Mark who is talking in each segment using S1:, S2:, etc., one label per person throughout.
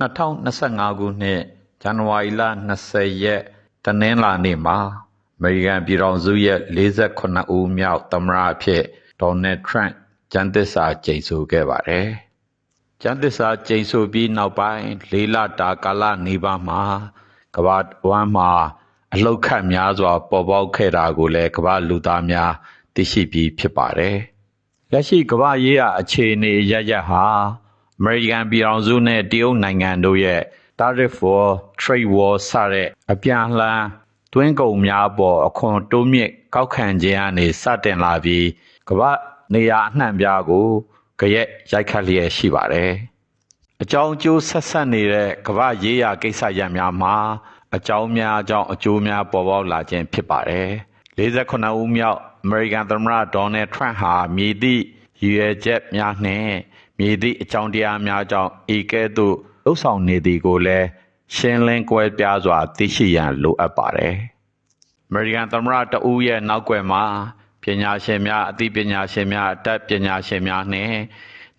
S1: 2025ခုနှစ်ဇန်နဝါရီလ20ရက်တနင်္လာနေ့မှာအမေရိကန်ပြည်ထောင်စုရဲ့48ဦးမြောက်သမ္မတအဖြစ်ဒေါ်နယ်ထရန့်ကျမ်းသစ္စာကျိန်ဆိုခဲ့ပါတယ်။ကျမ်းသစ္စာကျိန်ဆိုပြီးနောက်ပိုင်းလေးလတာကာလနေပါမှာကမ္ဘာဝမ်းမှာအလှုပ်ခတ်များစွာ ပေါ်ပေါက်ခဲ့တာကိုလည်းကမ္ဘာလူသားများသိရှိပြီးဖြစ်ပါတယ်။လက်ရှိကမ္ဘာရေးရာအခြေအနေရရဟာ အမေရိကန်ပြည်ထောင်စုနဲ့တရုတ်နိုင်ငံတို့ရဲ့ tariff war trade war စတဲ့အပြန်အလှန်တွင်းကုန်များပေါ်အခွန်တိုးမြင့်ကောက်ခံခြင်းကနေစတင်လာပြီးကမ္ဘာနေရာအနှံ့ပြားကိုကြရက်ရိုက်ခတ်လျက်ရှိပါတယ်။အကြောင်းအကျိုးဆက်ဆက်နေတဲ့ကမ္ဘာရေးရာကိစ္စရပ်များမှာအကြောင်းများအကြောင်းအကျိုးများပေါ်ပေါက်လာခြင်းဖြစ်ပါတယ်။48ဦးမြောက်အမေရိကန်သမ္မတဒေါ်နယ်ထရန့်ဟာမြည်သည့်ရည်ရွယ်ချက်များနှင့် မြည်သည့်အကြောင်းတရားများကြောင့်ဤကဲ့သို့လှုပ်ဆောင်နေသည်ကိုလည်းရှင်းလင်းကွဲပြားစွာသိရှိရန်လိုအပ်ပါတယ်။အမေရိကန်သမ္မတတဦးရဲ့နောက်ွယ်မှာပညာရှင်များအသိပညာရှင်များအတတ်ပညာရှင်များနှင့်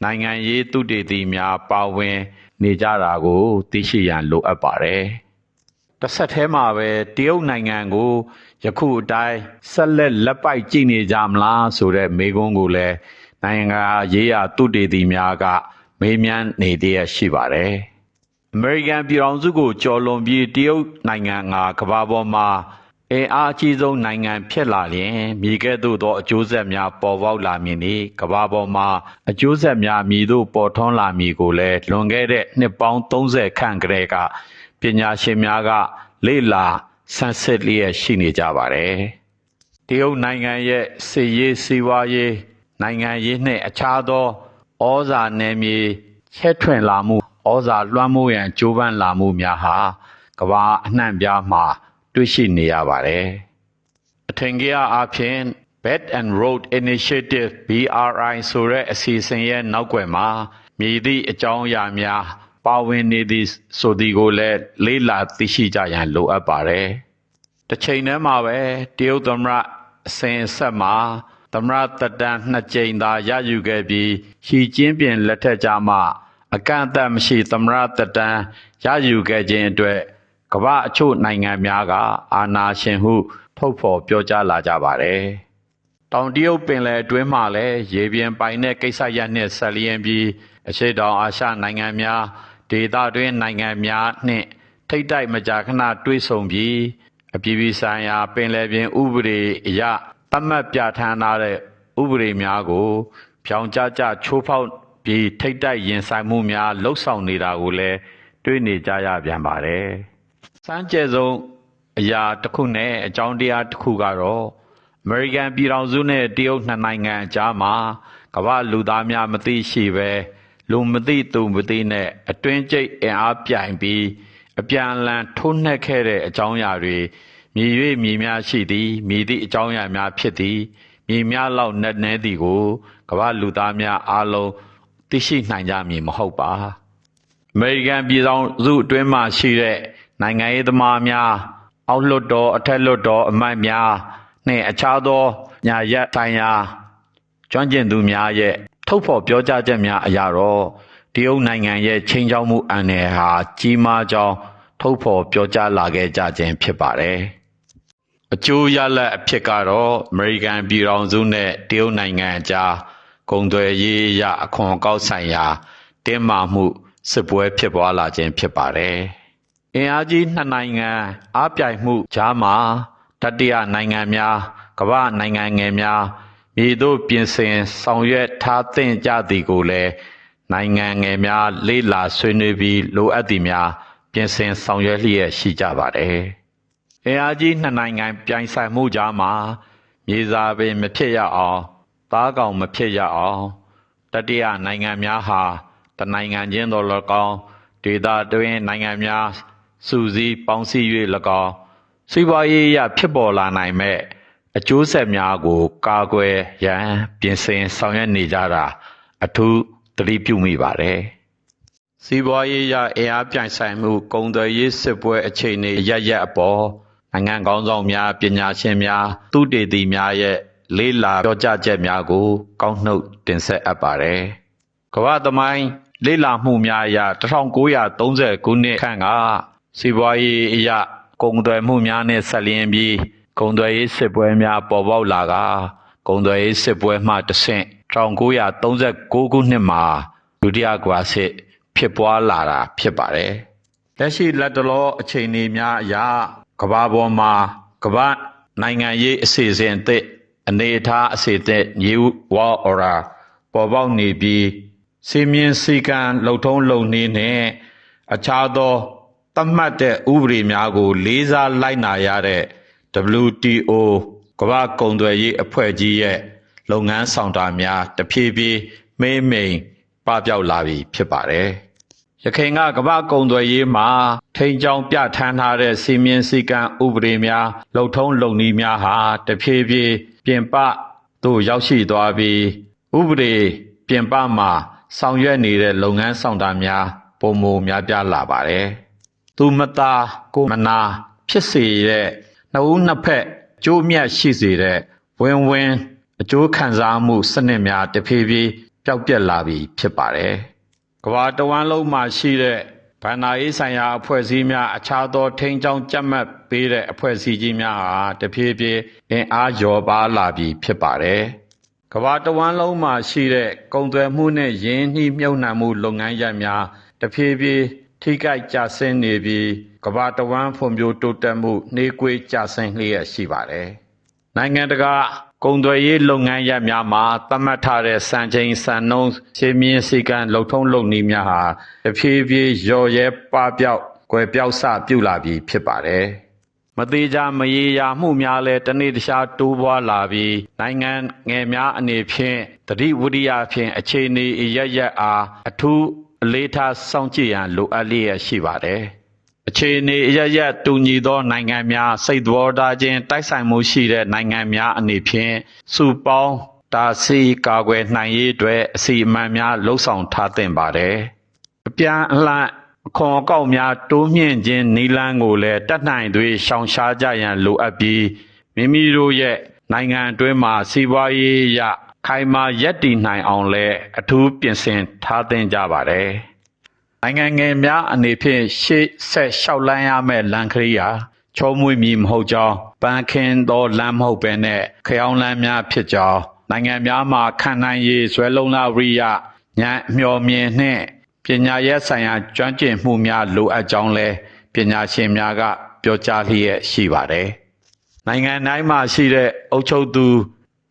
S1: နိုင်ငံရေးသုတေသီများပါဝင်နေကြတာကိုသိရှိရန်လိုအပ်ပါတယ်။တစ်ဆက်တည်းမှာပဲတရုတ်နိုင်ငံကိုယခုအတိုင်းဆက်လက်လက်ပိုက်ကြည့်နေကြမလားဆိုတဲ့မေးခွန်းကိုလည်း နိုင်ငံရေးရာသုတေသီများက မေးမြန်းနေတည်းရှိပါတယ်။အမေရိကန်ပြည်ထောင်စုကို ကျော်လွန်ပြီး တရုတ်နိုင်ငံကကမ္ဘာပေါ်မှာ အင်အားအကြီးဆုံးနိုင်ငံဖြစ်လာရင်မြေကဲ့သို့သော အကျိုးဆက်များ ပေါ်ပေါက်လာမည်နှင့်ကမ္ဘာပေါ်မှာ အကျိုးဆက်များမြည်သို့ပေါ်ထွန်းလာမည်ကိုလည်း လွန်ခဲ့တဲ့ နှစ်ပေါင်း30ခန့်ကတည်းက ပညာရှင်များက လေ့လာဆန်းစစ်လျက်ရှိနေကြပါတယ်။တရုတ်နိုင်ငံရဲ့စီရေး စီးပွားရေး နိုင်ငံရေးနှင့်အခြားသောဩဇာနယ်မြေချဲ့ထွင်လာမှုဩဇာလွှမ်းမိုးရန်ကြိုးပမ်းလာမှုများဟာကမ္ဘာအနှံ့ပြားမှာ တွေ့ရှိနေရပါတယ်။အထင်ကြီးအားဖြင့် Belt and Road Initiative BRI ဆိုတဲ့အစီအစဉ်ရဲ့နောက်ွယ်မှာမြည်သည့်အကြောင်းအရာများပါဝင်နေသည်ဆိုသည်ကိုလည်းလေးလာသိရှိကြရန်လိုအပ်ပါတယ်။တစ်ချိန်တည်းမှာပဲတရုတ်သမ္မတအစဉ်အဆက်မှာ သမ္မတသက်တမ်းနှစ်ကြိမ်သာရယူခဲ့ပြီးရှီကျင်းပင်လက်ထက်ကြမှ အကန့်အသတ်မရှိသမ္မတသက်တမ်းရယူခဲ့ခြင်းအတွက်ကမ္ဘာအချို့နိုင်ငံများကအာဏာရှင်ဟုထုတ်ဖော်ပြောကြားလာကြပါတယ်။တောင်တရုတ်ပင်လယ်အတွင်းမှာလည်းရေပြင်ပိုင်တဲ့ကိစ္စရပ်နှင့်ဆက်လျင်းပြီးအရှိတောင်အာရှနိုင်ငံများဒေသတွင်းနိုင်ငံများနှင့်ထိတ်တိုက်မကြာခဏတွေ့ဆုံပြီးအပြည်ပြည်ဆိုင်ရာပင်လယ်ပြင်ဥပဒေအရ သတ်မှတ်ပြဋ္ဌာန်းထားတဲ့ဥပဒေများကိုဖြောင်ကျကျချိုးဖောက်ပြီးထိတ်တိုက်ရင်ဆိုင်မှုများလှုပ်ဆောင်နေတာကိုလည်းတွေ့နေကြရပြန်ပါတယ်။စမ်းကြဲဆုံးအရာတစ်ခုနဲ့အကြောင်းတရားတစ်ခုကတော့အမေရိကန်ပြည်ထောင်စုနဲ့တရုတ်နှစ်နိုင်ငံအကြားမှာကမ္ဘာလူသားများမသိရှိပဲလူမသိသူမသိနဲ့အတွင်းကျိတ်အင်အားပြိုင်ပြီးအပြန်အလှန်ထိုးနှက်ခဲ့တဲ့အကြောင်းအရာတွေ မြည်၍မြည်များရှိသည်မြည်သည့်အကြောင်းအရာများဖြစ်သည်မြည်များလောက်နဲ့နဲသည်ကိုကမ္ဘာလူသားများအားလုံးသိရှိနိုင်ကြမည်မဟုတ်ပါအမေရိကန်ပြည်ထောင်စုအတွင်းမှာရှိတဲ့နိုင်ငံရေးသမားများအောက်လွှတ်တော်အထက်လွှတ်တော်အမတ်များနှင့်အခြားသောညာရက်ဆိုင်ရာကျွမ်းကျင်သူများရဲ့ထုတ်ဖော်ပြောကြားချက်များအရာတော့တရုတ်နိုင်ငံရဲ့ချင်းချောက်မှုအန္တရာယ်ဟာကြီးမားကြောင်းထုတ်ဖော်ပြောကြားလာခဲ့ကြခြင်းဖြစ်ပါတယ်။ အကျိုးရလဒ်အဖြစ်ကတော့အမေရိကန်ပြည်ထောင်စုနဲ့တရုတ်နိုင်ငံအကြားကုန်သွယ်ရေးရအခွန်အကောက်ဆိုင်ရာတင်းမာမှုစစ်ပွဲဖြစ်ပွားလာခြင်းဖြစ်ပါတယ်။အင်အားကြီးနှစ်နိုင်ငံအားပြိုင်မှုကြားမှာတတိယနိုင်ငံများကမ္ဘာနိုင်ငံငယ်များမြေတို့ပြင်ဆင်ဆောင်ရွက်ထားသင့်ကြသည်ကိုလည်းနိုင်ငံငယ်များလေးလာဆွေးနွေးပြီးလိုအပ်သည်များပြင်ဆင်ဆောင်ရွက်လျက်ရှိကြပါတယ်။ အင်အားကြီးနှစ်နိုင်ငံပြိုင်ဆိုင်မှုကြားမှာမြေစာပင်မဖြစ်ရအောင်သားကောင်မဖြစ်ရအောင်တတိယနိုင်ငံများဟာတနိုင်ငံချင်းသော၎င်းဒေသတွင်းနိုင်ငံများစုစည်းပေါင်းစည်း၍၎င်းစီးပွားရေးရဖြစ်ပေါ်လာနိုင်မဲ့အကျိုးဆက်များကို ကာကွယ်ရန်ပြင်ဆင်ဆောင်ရွက်နေကြတာအထူးသတိပြုမိပါတယ်။စီးပွားရေးရအင်အားပြိုင်ဆိုင်မှု ကုန်သွယ်ရေးစစ်ပွဲအခြေအနေရရအပေါ် နိုင်ငံကောင်းဆောင်များပညာရှင်များသူတေသီများရဲ့လေးလာပြောကြားချက်များကို ကောက်နှုတ်တင်ဆက်အပ်ပါတယ်။ကမ္ဘာသမိုင်းလေ့လာမှုများအရ1930ခုနှစ်ခန့်ကစီးပွားရေးအရကုန်သွယ်မှုများနှင့်ဆက်လျင်းပြီးကုန်သွယ်ရေးစစ်ပွဲများပေါ်ပေါက်လာကကုန်သွယ်ရေးစစ်ပွဲမှတဆင့်1936ခုနှစ်မှာဒုတိယကမ္ဘာစစ်ဖြစ်ပွားလာတာဖြစ်ပါတယ်။လက်ရှိလက်တလောအချိန်အများအရာ ကမ္ဘာပေါ်မှာကမ္ဘာနိုင်ငံရေးအစီအစဉ်အသစ်အနေအထားအစီအသက် New World Order ပေါ်ပေါက်နေပြီးစီမင်းစည်းကမ်းလှုပ်ထုံးလုံနည်းနဲ့အခြားသောသတ်မှတ်တဲ့ဥပဒေများကို လေးစားလိုက်နာရတဲ့ WTO ကမ္ဘာကုန်သွယ်ရေးအဖွဲ့ကြီးရဲ့လုပ်ငန်းဆောင်တာများတဖြည်းဖြည်းမေးမိန်ပပျောက်လာပြီဖြစ်ပါတယ်။ ရခိုင်ကကမ္ဘာကုန်သွယ်ရေးမှာထိန်ချောင်းပြဋ္ဌာန်းထားတဲ့စီမင်းစည်းကမ်းဥပဒေများလှုပ်ထုံးလုံနည်းများဟာတဖြည်းဖြည်းပြင်ပသို့ရောက်ရှိသွားပြီးဥပဒေပြင်ပမှာဆောင်ရွက်နေတဲ့လုပ်ငန်းဆောင်တာများပုံမများပြားလာပါတယ်။သူမသာကိုမနာဖြစ်စေတဲ့နှစ်ဦးနှစ်ဖက်ကြိုးမြတ်ရှိစေတဲ့ဝင်းဝင်းအကျိုးခံစားမှုစနစ်များတဖြည်းဖြည်းပျောက်ပြက်လာပြီဖြစ်ပါတယ်။ ကဘာတဝမ်းလုံးမှာရှိတဲ့ဗန္နာရေးဆိုင်ရာအဖွဲ့အစည်းများအခြားသောထိန်းချောင်းကြက်မှတ်ပေးတဲ့အဖွဲ့အစည်းကြီးများဟာတဖြည်းဖြည်းအင်အားလျော့ပါလာပြီဖြစ်ပါတယ်။ကဘာတဝမ်းလုံးမှာရှိတဲ့ကုန်သွယ်မှုနဲ့ယင်းနှီးမြုပ်နှံမှုလုပ်ငန်းရပ်များတဖြည်းဖြည်းထိခိုက်ကျဆင်းနေပြီးကဘာတဝမ်းဖွံ့ဖြိုးတိုးတက်မှုနှေးကွေးကျဆင်းလျက်ရှိပါတယ်။နိုင်ငံတကာ ကုန်သွယ်ရေးလုပ်ငန်းရပ်များမှာသတ်မှတ်ထားတဲ့စံချိန်စံနှုန်းရှင်းမြင့်စည်းကမ်းလှုပ်ထုံးလုပ်နည်းများဟာတဖြည်းဖြည်းလျော်ရဲပပျောက်ကွယ်ပြောက်စပြုလာပြီးဖြစ်ပါတယ်။မသေးကြမရေရာမှုများလည်းတနေ့တခြားတိုးပွားလာပြီးနိုင်ငံငယ်များအနေဖြင့်တတိဝရိယဖြင့်အခြေအနေအရရက်အားအထူးအလေးထားစောင့်ကြည့်ရန်လိုအပ်လျက်ရှိပါတယ်။ အခြေအနေအရရက်တူညီသောနိုင်ငံများစိတ်တော်ထားခြင်းတိုက်ဆိုင်မှုရှိတဲ့နိုင်ငံများအနေဖြင့်စုပေါင်းတာစီကာကွယ်နိုင်ရေးအတွက်အစီအမံများလှုံ့ဆော်ထားသင့်ပါတယ်။အပြန်အလှန်အခွန်အကောက်များတိုးမြင့်ခြင်းနီလန်းကိုလည်းတတ်နိုင်သွေးရှောင်ရှားကြရန်လိုအပ်ပြီးမိမိတို့ရဲ့နိုင်ငံအတွင်းမှာစီးပွားရေးရခိုင်မာရက်တည်နိုင်အောင်လဲအထူးပြင်ဆင်ထားသင့်ကြပါတယ်။ နိုင်ငံငယ်များအနေဖြင့်ရှေ့ဆက်လျှောက်လန်းရမယ့်လမ်းခရီးဟာချောမွေ့မည်မဟုတ်ကြောင်းပန်းခင်းသောလမ်းမဟုတ်ဘဲနဲ့ခရောင်းလမ်းများဖြစ်ကြောင်းနိုင်ငံများမှာခံနိုင်ရည်ဇွဲလုံးလာဝိရိယဉာဏ်မျှော်မြင်နှင့်ပညာရေးဆိုင်ရာကျွမ်းကျင်မှုများလိုအပ်ကြောင်းလဲပညာရှင်များက ပြောကြားလျက်ရှိပါတယ်။နိုင်ငံတိုင်းမှာရှိတဲ့အုပ်ချုပ်သူ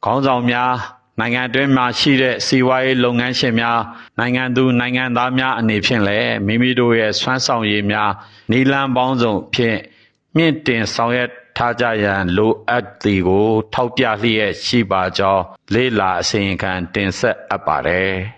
S1: ခေါင်းဆောင်များ နိုင်ငံတွင်းမှာရှိတဲ့စီးပွားရေးလုပ်ငန်းရှင်များနိုင်ငံသူနိုင်ငံသားများအနေဖြင့်လည်းမိမိတို့ရဲ့စွမ်းဆောင်ရည်များနီလန်းပေါင်းစုံဖြင့်မြင့်တင်ဆောင်ရွက်ထားကြရန်လိုအပ်သည်ကို ထောက်ပြလျက်ရှိပါကြောင်းလေးလာအစီရင်ခံတင်ဆက်အပ်ပါတယ်။